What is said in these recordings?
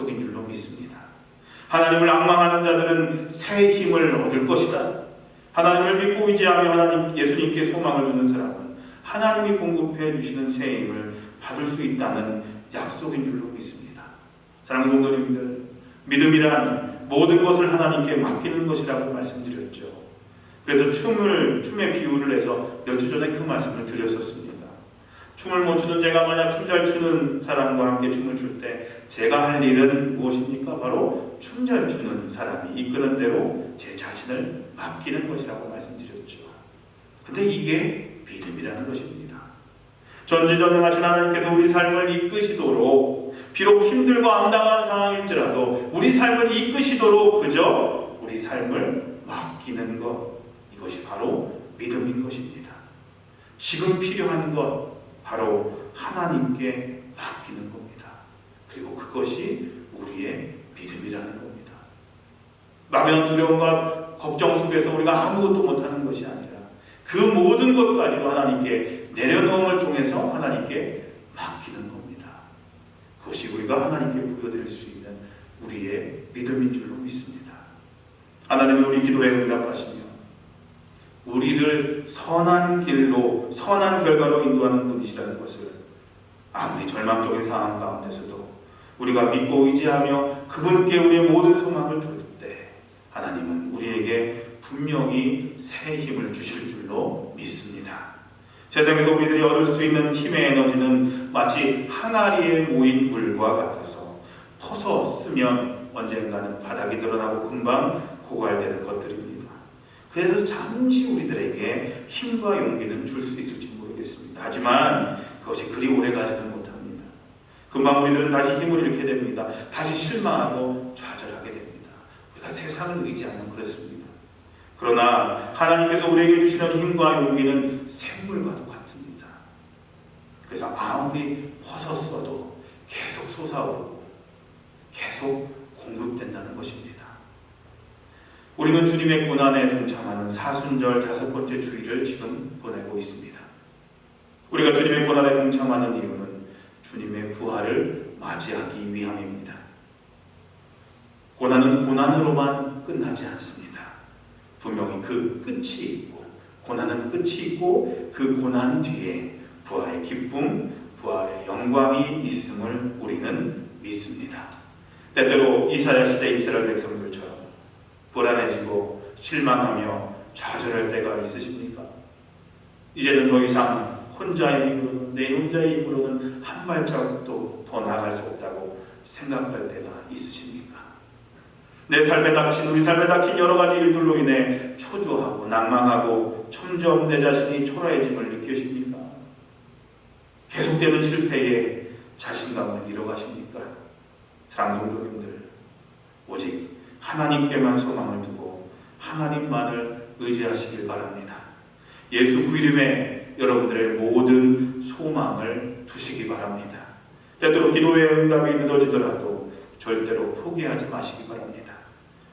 약속인 줄로 믿습니다. 하나님을 악망하는 자들은 새 힘을 얻을 것이다. 하나님을 믿고 의지하며 하나님 예수님께 소망을 두는 사람은 하나님이 공급해 주시는 새 힘을 받을 수 있다는 약속인 줄로 믿습니다. 사랑하는 성도님들, 믿음이란 모든 것을 하나님께 맡기는 것이라고 말씀드렸죠. 그래서 춤을 춤의 비유를 해서 몇주 전에 그 말씀을 드렸었습니다. 춤을 못 추는 제가 만약 춤 잘 추는 사람과 함께 춤을 출 때 제가 할 일은 무엇입니까? 바로 춤 잘 추는 사람이 이끄는 대로 제 자신을 맡기는 것이라고 말씀드렸죠. 근데 이게 믿음이라는 것입니다. 전지전능하신 하나님께서 우리 삶을 이끄시도록 비록 힘들고 암담한 상황일지라도 우리 삶을 이끄시도록 그저 우리 삶을 맡기는 것 이것이 바로 믿음인 것입니다. 지금 필요한 것 바로 하나님께 맡기는 겁니다. 그리고 그것이 우리의 믿음이라는 겁니다. 막연한 두려움과 걱정 속에서 우리가 아무것도 못하는 것이 아니라 그 모든 것까지도 하나님께 내려놓음을 통해서 하나님께 맡기는 겁니다. 그것이 우리가 하나님께 보여드릴 수 있는 우리의 믿음인 줄로 믿습니다. 하나님은 우리 기도에 응답하시며 우리를 선한 길로 선한 결과로 인도하는 분이시라는 것을 아무리 절망적인 상황 가운데서도 우리가 믿고 의지하며 그분께 우리의 모든 소망을 두를 때 하나님은 우리에게 분명히 새 힘을 주실 줄로 믿습니다. 세상에서 우리들이 얻을 수 있는 힘의 에너지는 마치 항아리에 모인 물과 같아서 퍼서 쓰면 언젠가는 바닥이 드러나고 금방 고갈되는 것들입니다. 그래서 잠시 우리들에게 힘과 용기는 줄 수 있을지 모르겠습니다. 하지만 그것이 그리 오래 가지는 못합니다. 금방 우리들은 다시 힘을 잃게 됩니다. 다시 실망하고 좌절하게 됩니다. 우리가 세상을 의지하면 그렇습니다. 그러나 하나님께서 우리에게 주시는 힘과 용기는 샘물과도 같습니다. 그래서 아무리 퍼섰어도 계속 솟아오르고 계속 공급된다는 것입니다. 우리는 주님의 고난에 동참하는 사순절 다섯 번째 주일을 지금 보내고 있습니다. 우리가 주님의 고난에 동참하는 이유는 주님의 부활을 맞이하기 위함입니다. 고난은 고난으로만 끝나지 않습니다. 분명히 그 끝이 있고 고난은 끝이 있고 그 고난 뒤에 부활의 기쁨, 부활의 영광이 있음을 우리는 믿습니다. 때때로 이사야 시대 이스라엘 백성들처럼 불안해지고 실망하며 좌절할 때가 있으십니까? 이제는 더 이상 혼자의 힘으로는 내 혼자의 힘으로는 한 발자국도 더 나아갈 수 없다고 생각할 때가 있으십니까? 내 삶에 닥친 우리 삶에 닥친 여러 가지 일들로 인해 초조하고 낭망하고 점점 내 자신이 초라해짐을 느끼십니까? 계속되는 실패에 자신감을 잃어가십니까? 사랑 성도님들 오직 하나님께만 소망을 두고 하나님만을 의지하시길 바랍니다. 예수 그 이름에 여러분들의 모든 소망을 두시기 바랍니다. 때때로 기도의 응답이 늦어지더라도 절대로 포기하지 마시기 바랍니다.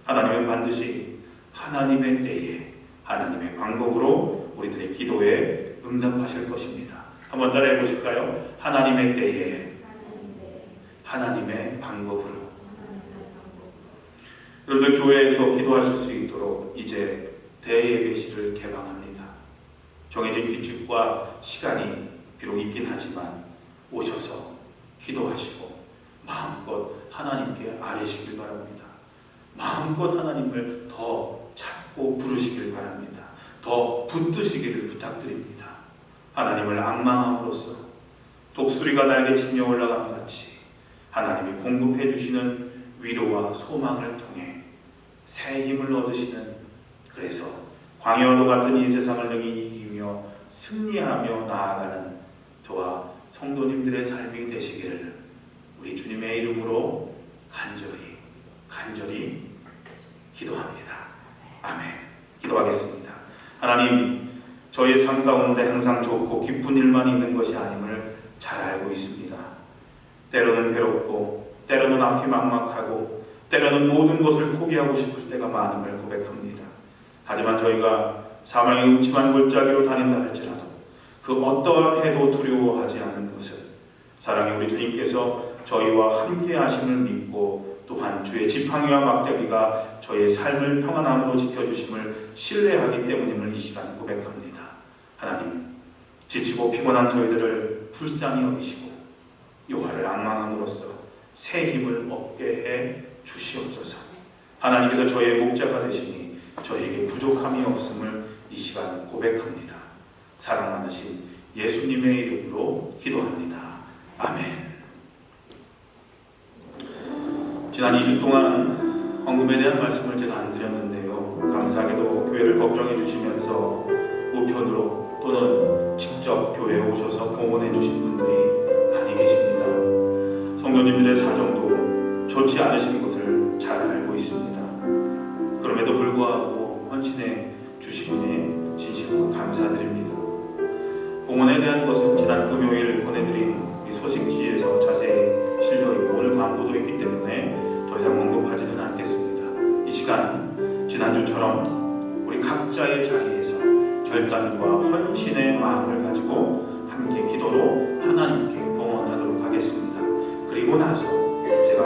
하나님은 반드시 하나님의 때에 하나님의 방법으로 우리들의 기도에 응답하실 것입니다. 한번 따라해 보실까요? 하나님의 때에 하나님의 방법으로 여러분들 교회에서 기도하실 수 있도록 이제 대예배실을 개방합니다. 정해진 규칙과 시간이 비록 있긴 하지만 오셔서 기도하시고 마음껏 하나님께 아뢰시길 바랍니다. 마음껏 하나님을 더 찾고 부르시길 바랍니다. 더 붙드시기를 부탁드립니다. 하나님을 악망함으로써 독수리가 날개 치며 올라감 같이 하나님이 공급해 주시는 위로와 소망을 통해 새 힘을 얻으시는 그래서 광야와도 같은 이 세상을 능히 이기며 승리하며 나아가는 저와 성도님들의 삶이 되시기를 우리 주님의 이름으로 간절히 간절히 기도합니다. 아멘. 기도하겠습니다. 하나님 저의 삶 가운데 항상 좋고 기쁜 일만 있는 것이 아님을 잘 알고 있습니다. 때로는 괴롭고 때로는 앞이 막막하고 때로는 모든 것을 포기하고 싶을 때가 많음을 고백합니다. 하지만 저희가 사망의 음침한 골짜기로 다닌다 할지라도 그 어떠한 해도 두려워하지 않는 것을 사랑의 우리 주님께서 저희와 함께 하심을 믿고 또한 주의 지팡이와 막대기가 저의 삶을 평안함으로 지켜주심을 신뢰하기 때문임을 이 시간 고백합니다. 하나님, 지치고 피곤한 저희들을 불쌍히 여기시고 요하를 악망함으로써 새 힘을 얻게 해 주시옵소서. 하나님께서 저의 목자가 되시니 저에게 부족함이 없음을 이 시간 고백합니다. 사랑 많으신 예수님의 이름으로 기도합니다. 아멘. 지난 2주 동안 헌금에 대한 말씀을 제가 안 드렸는데요. 감사하게도 교회를 걱정해 주시면서 우편으로 또는 직접 교회에 오셔서 공헌해 주신 분들이 많이 계십니다. 성도님들의 사정도 좋지 않으신 것을 잘 알고 있습니다. 그럼에도 불구하고 헌신해 주시니 진심으로 감사드립니다. 공헌에 대한 것은 지난 금요일 보내드린 이 소식지에서 자세히 실려 있고 오늘 광고도 있기 때문에 더 이상 언급하지는 않겠습니다. 이 시간 지난주처럼 우리 각자의 자리에서 결단과 헌신의 마음을 가지고 함께 기도로 하나님께 봉헌하도록 하겠습니다. limonazo, se